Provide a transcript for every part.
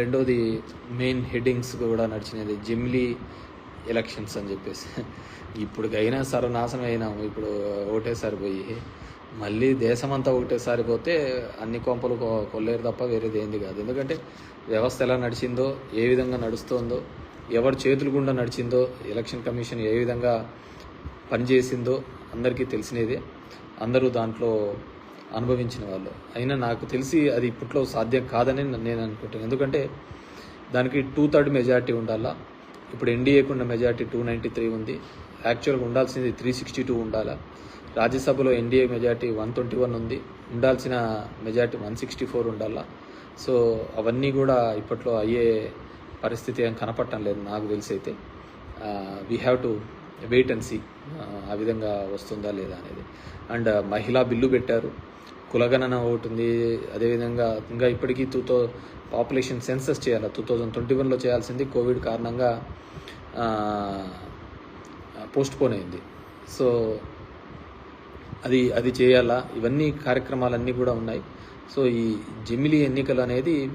రెండోది main headings కూడా నడిచినది జిమ్లీ elections అని చెప్పేసి. ఇప్పుడు అయినా సర్వనాశనం అయినాము. ఇప్పుడు ఒకటేసారి పోయి మళ్ళీ దేశమంతా ఒకటేసారి పోతే అన్ని కొంపలు కొల్లేరు తప్ప వేరేది ఏంది కాదు. ఎందుకంటే వ్యవస్థ ఎలా నడిచిందో ఏ విధంగా నడుస్తోందో ఎవరి చేతుల గుండా నడిచిందో ఎలక్షన్ కమిషన్ ఏ విధంగా పనిచేసిందో అందరికీ తెలిసినదే. అందరూ దాంట్లో అనుభవించిన వాళ్ళు. అయినా నాకు తెలిసి అది ఇప్పట్లో సాధ్యం కాదని నేను అనుకుంటాను. ఎందుకంటే దానికి టూ థర్డ్ మెజారిటీ ఉండాలా? ఇప్పుడు ఎన్డీఏకు ఉన్న మెజారిటీ టూ నైంటీ త్రీ ఉంది యాక్చువల్గా ఉండాల్సింది త్రీ సిక్స్టీ టూ ఉండాలా? రాజ్యసభలో NDA majority one twenty one ఉంది. ఉండాల్సిన మెజారిటీ వన్ సిక్స్టీ ఫోర్ ఉండాలా? సో అవన్నీ కూడా ఇప్పట్లో అయ్యే పరిస్థితి ఏం కనపడటం లేదు నాకు తెలిసి అయితే. We have to wait and see ఆ విధంగా వస్తుందా లేదా అనేది. అండ్ మహిళా బిల్లు పెట్టారు. కులగణన ఒకటి ఉంది. అదేవిధంగా ఇంకా ఇప్పటికీ టూ థౌ పాపులేషన్ సెన్సస్ చేయాలి. టూ థౌజండ్ ట్వంటీ వన్లో చేయాల్సింది కోవిడ్ కారణంగా పోస్ట్ పోన్ అయింది. సో అది అది చేయాలా? ఇవన్నీ కార్యక్రమాలన్నీ కూడా ఉన్నాయి. సో ఈ జమిలీ ఎన్నికలు అనేది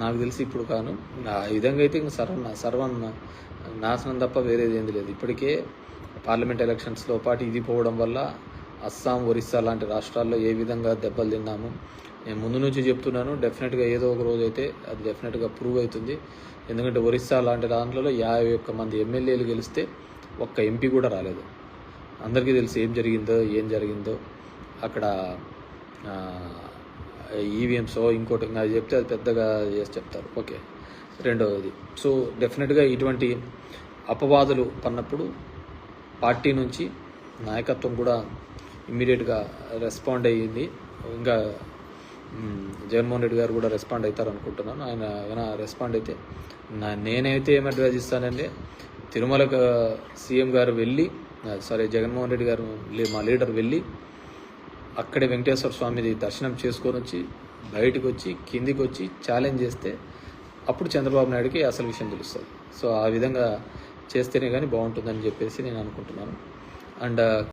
నాకు తెలిసి ఇప్పుడు కాను. ఆ విధంగా అయితే ఇంకా సర్వ సర్వం నాశనం తప్ప వేరేది ఏంది లేదు. ఇప్పటికే పార్లమెంట్ ఎలక్షన్స్లో పాటు ఇది పోవడం వల్ల అస్సాం ఒరిస్సా లాంటి రాష్ట్రాల్లో ఏ విధంగా దెబ్బలు తిన్నాము? నేను ముందు నుంచి చెప్తున్నాను డెఫినెట్గా ఏదో ఒక రోజు అయితే అది డెఫినెట్గా ప్రూవ్ అవుతుంది. ఎందుకంటే ఒరిస్సా లాంటి దాంట్లో యాభై ఒక్క మంది ఎమ్మెల్యేలు గెలిస్తే ఒక్క ఎంపీ కూడా రాలేదు. అందరికీ తెలిసి ఏం జరిగిందో ఏం జరిగిందో. అక్కడ ఈవీఎంసో ఇంకోటి ఇంకా అది చెప్తే అది పెద్దగా చేసి చెప్తారు. ఓకే. రెండవది. సో డెఫినెట్గా ఇటువంటి అపవాదులు పన్నప్పుడు పార్టీ నుంచి నాయకత్వం కూడా ఇమ్మీడియట్గా రెస్పాండ్ అయ్యింది. ఇంకా జగన్మోహన్ రెడ్డి గారు కూడా రెస్పాండ్ అవుతారు అనుకుంటున్నాను ఆయన ఏమైనా రెస్పాండ్ అయితే నా నేనైతే ఏం అడ్వైజ్ ఇస్తానంటే తిరుమలకు సీఎం గారు వెళ్ళి సారీ జగన్మోహన్ రెడ్డి గారు మా లీడర్ వెళ్ళి అక్కడే వెంకటేశ్వర స్వామిది దర్శనం చేసుకొని వచ్చి బయటకు వచ్చి కిందికి వచ్చి ఛాలెంజ్ చేస్తే అప్పుడు చంద్రబాబు నాయుడుకి అసలు విషయం తెలుస్తుంది. సో ఆ విధంగా చేస్తేనే కానీ బాగుంటుందని చెప్పేసి నేను అనుకుంటున్నాను. అండ్